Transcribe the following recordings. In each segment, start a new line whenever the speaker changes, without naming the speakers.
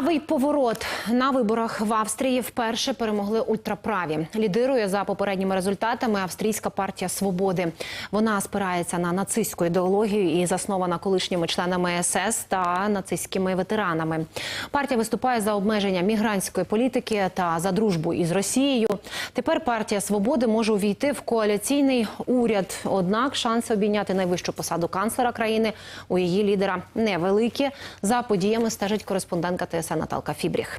Цікавий поворот на виборах в Австрії вперше перемогли ультраправі. Лідирує за попередніми результатами австрійська партія свободи. Вона спирається на нацистську ідеологію і заснована колишніми членами СС та нацистськими ветеранами. Партія виступає за обмеження мігрантської політики та за дружбу із Росією. Тепер партія свободи може увійти в коаліційний уряд. Однак шанси обійняти найвищу посаду канцлера країни у її лідера невеликі. За подіями стежить кореспондентка ТСН Наталка Фібріх.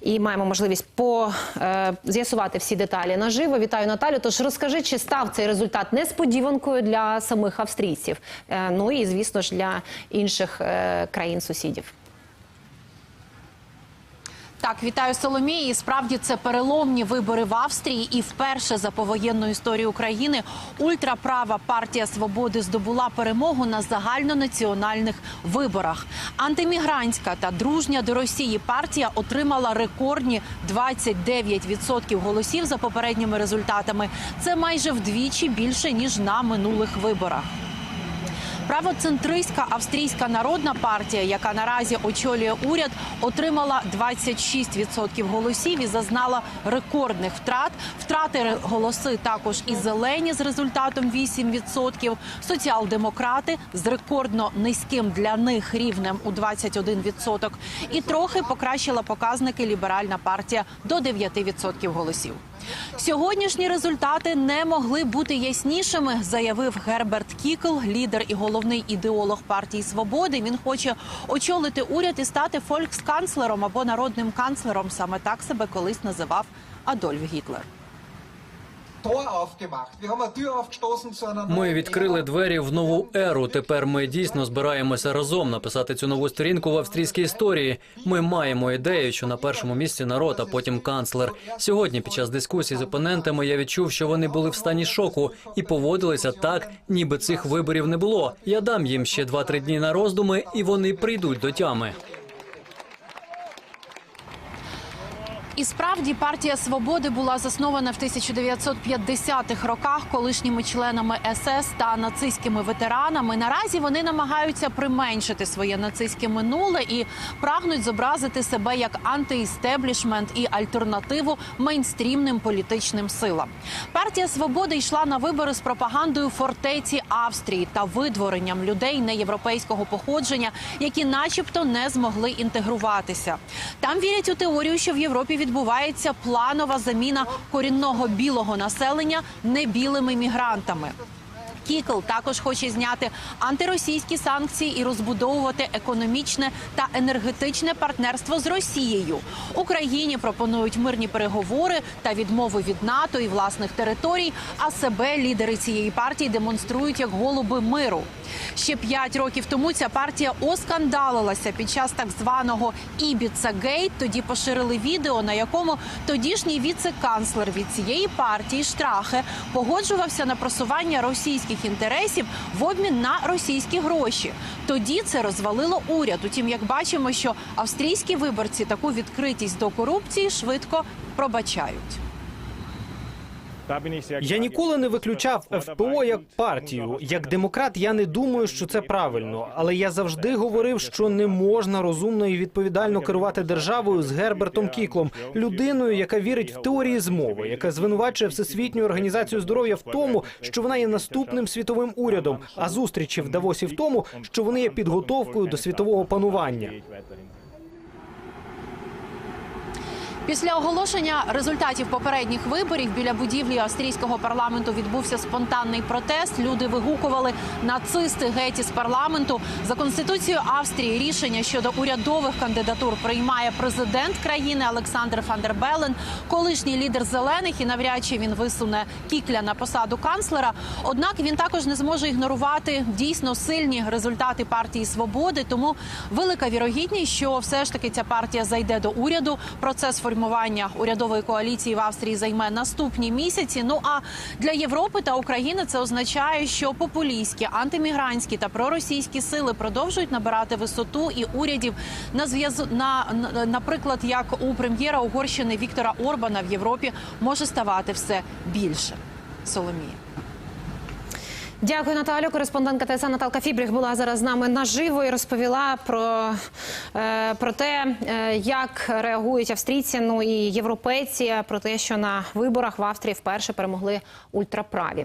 І маємо можливість по е, з'ясувати всі деталі наживо. Вітаю Наталю. Тож розкажи, чи став цей результат несподіванкою для самих австрійців? Е, ну і звісно ж для інших е, країн сусідів.
Так, вітаю Соломії. Справді це переломні вибори в Австрії, і вперше за повоєнну історію України ультраправа партія свободи здобула перемогу на загальнонаціональних виборах. Антимігрантська та дружня до Росії партія отримала рекордні 29% голосів за попередніми результатами. Це майже вдвічі більше ніж на минулих виборах. Правоцентристська австрійська народна партія, яка наразі очолює уряд, отримала 26% голосів і зазнала рекордних втрат. Втрати голоси також і зелені з результатом 8%, соціал-демократи з рекордно низьким для них рівнем у 21%. І трохи покращила показники ліберальна партія до 9% голосів. Сьогоднішні результати не могли бути яснішими, заявив Герберт Кікл, лідер і головний ідеолог партії свободи. Він хоче очолити уряд і стати фольксканцлером або народним канцлером. Саме так себе колись називав Адольф Гітлер.
Ми відкрили двері в нову еру. Тепер ми дійсно збираємося разом написати цю нову сторінку в австрійській історії. Ми маємо ідею, що на першому місці народ, а потім канцлер. Сьогодні, під час дискусії з опонентами, я відчув, що вони були в стані шоку і поводилися так, ніби цих виборів не було. Я дам їм ще 2-3 дні на роздуми, і вони прийдуть до тями.
І справді партія свободи була заснована в 1950-х роках колишніми членами СС та нацистськими ветеранами. Наразі вони намагаються применшити своє нацистське минуле і прагнуть зобразити себе як антиістеблішмент і альтернативу мейнстрімним політичним силам. Партія свободи йшла на вибори з пропагандою фортеці Австрії та видворенням людей неєвропейського походження, які, начебто, не змогли інтегруватися. Там вірять у теорію, що в Європі відбувається планова заміна корінного білого населення небілими мігрантами. Кікл також хоче зняти антиросійські санкції і розбудовувати економічне та енергетичне партнерство з Росією. Україні пропонують мирні переговори та відмови від НАТО і власних територій. А себе лідери цієї партії демонструють як голуби миру. Ще п'ять років тому ця партія оскандалилася під час так званого Ібіца Гейт. Тоді поширили відео, на якому тодішній віце-канцлер від цієї партії Штрахе погоджувався на просування російських інтересів в обмін на російські гроші. Тоді це розвалило уряд. Утім, як бачимо, що австрійські виборці таку відкритість до корупції швидко пробачають.
Я ніколи не виключав ФПО як партію. Як демократ, я не думаю, що це правильно. Але я завжди говорив, що не можна розумно і відповідально керувати державою з Гербертом Кіклом, людиною, яка вірить в теорії змови, яка звинувачує всесвітню організацію здоров'я в тому, що вона є наступним світовим урядом, а зустрічі в Давосі в тому, що вони є підготовкою до світового панування.
Після оголошення результатів попередніх виборів біля будівлі австрійського парламенту відбувся спонтанний протест. Люди вигукували нацисти геть із парламенту. За конституцією Австрії рішення щодо урядових кандидатур приймає президент країни Олександр Фандербелен, колишній лідер зелених, і навряд чи він висуне кікля на посаду канцлера. Однак він також не зможе ігнорувати дійсно сильні результати партії свободи. Тому велика вірогідність, що все ж таки ця партія зайде до уряду. Процес формування урядової коаліції в Австрії займе наступні місяці. Ну а для Європи та України це означає, що популістські, антимігрантські та проросійські сили продовжують набирати висоту і урядів на зв'язу на, на наприклад, як у прем'єра Угорщини Віктора Орбана в Європі може ставати все більше. Соломія.
Дякую, Наталю. Кореспондентка ТСН Наталка Фібріх була зараз з нами наживо і розповіла про, е, про те, е, як реагують австрійці, ну і європейці, про те, що на виборах в Австрії вперше перемогли ультраправі.